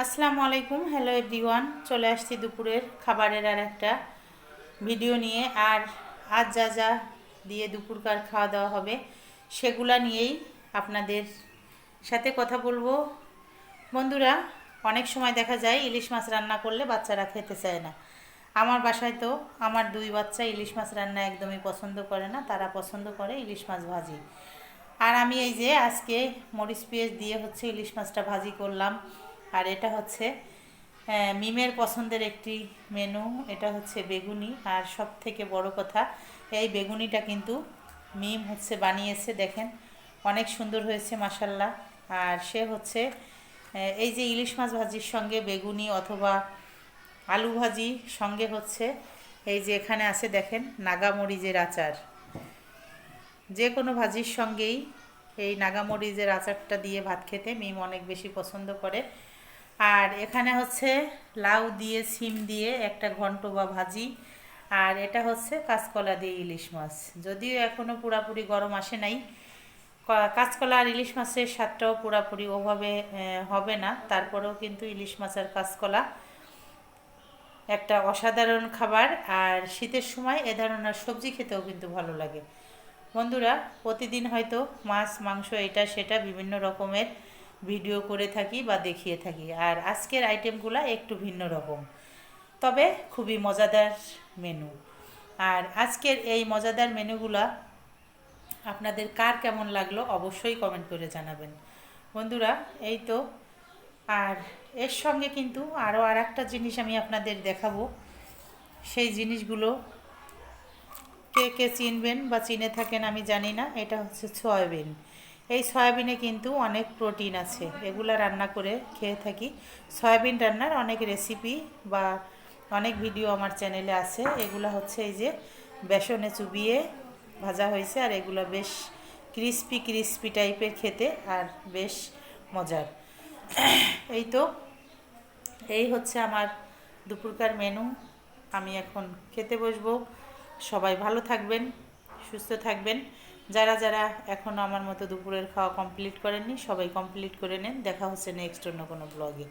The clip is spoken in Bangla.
আসসালামু আলাইকুম হ্যালো এভরিওয়ান চলে আসছি দুপুরের খাবারের আর একটা ভিডিও নিয়ে। আর আজ যা যা দিয়ে দুপুরকার খাওয়া দাওয়া হবে, সেগুলা নিয়েই আপনাদের সাথে কথা বলব। বন্ধুরা, অনেক সময় দেখা যায় ইলিশ মাছ রান্না করলে বাচ্চারা খেতে চায় না। আমার বাসায় তো আমার দুই বাচ্চা ইলিশ মাছ রান্না একদমই পছন্দ করে না, তারা পছন্দ করে ইলিশ মাছ ভাজি। আর আমি এই যে আজকে মরিচ পেঁয়াজ দিয়ে হচ্ছে ইলিশ মাছটা ভাজি করলাম। আর এটা হচ্ছে মিমের পছন্দের একটি মেনু এটা হচ্ছে বেগুনি। আর সব থেকে বড় কথা, এই বেগুনিটা কিন্তু মিম হচ্ছে বানিয়েছে, দেখেন, অনেক সুন্দর হয়েছে মাসাল্লাহ আর সে হচ্ছে এই যে ইলিশ মাছ ভাজির সঙ্গে বেগুনি অথবা আলু ভাজি সঙ্গে হচ্ছে, এই যে এখানে আছে, দেখেন, নাগামরিচের আচার। যে কোনো ভাজির সঙ্গেই এই নাগামরিচের আচারটা দিয়ে ভাত খেতে মিম অনেক বেশি পছন্দ করে। আর এখানে হচ্ছে লাউ দিয়ে, সিম দিয়ে একটা ঘন্ট বা ভাজি। আর এটা হচ্ছে কাঁচকলা দিয়ে ইলিশ মাছ। যদিও এখনও পুরাপুরি গরম আসে নাই। কাঁচকলা আর ইলিশ মাছের স্বাদটাও পুরাপুরি ওভাবে হবে না। তারপরেও কিন্তু ইলিশ মাছ আর কাঁচকলা একটা অসাধারণ খাবার। আর শীতের সময় এ ধরনের সবজি খেতেও কিন্তু ভালো লাগে। বন্ধুরা, প্রতিদিন হয়তো মাছ, মাংস, এটা, সেটা বিভিন্ন রকমের ভিডিও করে থাকি বা দেখিয়ে থাকি। আর আজকের আইটেমগুলো একটু ভিন্ন রকম। তবে খুবই মজাদার মেনু আর আজকের এই মজাদার মেনুগুলা আপনাদের কার কেমন লাগল অবশ্যই কমেন্ট করে জানাবেন। বন্ধুরা, এই তো। আর এর সঙ্গে কিন্তু আরও আর একটা জিনিস আমি আপনাদের দেখাবো। সেই জিনিসগুলো কে কে চিনবেন বা চিনে থাকেন আমি জানি না। এটা হচ্ছে সয়াবিন এই সয়াবিনে কিন্তু অনেক প্রোটিন আছে। এগুলা রান্না করে খেয়ে থাকি। সয়াবিন রান্নার অনেক রেসিপি বা অনেক ভিডিও আমার চ্যানেলে আছে। এগুলা হচ্ছে এই যে বেসনে চুবিয়ে ভাজা হয়েছে আর এগুলো বেশ ক্রিস্পি ক্রিস্পি টাইপের খেতে আর বেশ মজার। এই তো, এই হচ্ছে আমার দুপুরকার মেনু আমি এখন খেতে বসবো। সবাই ভালো থাকবেন, সুস্থ থাকবেন। যারা যারা এখনও আমার মতো দুপুরের খাওয়া কমপ্লিট করেননি, সবাই কমপ্লিট করে নেন। দেখা হচ্ছে নেক্সট অন্য কোনো ব্লগে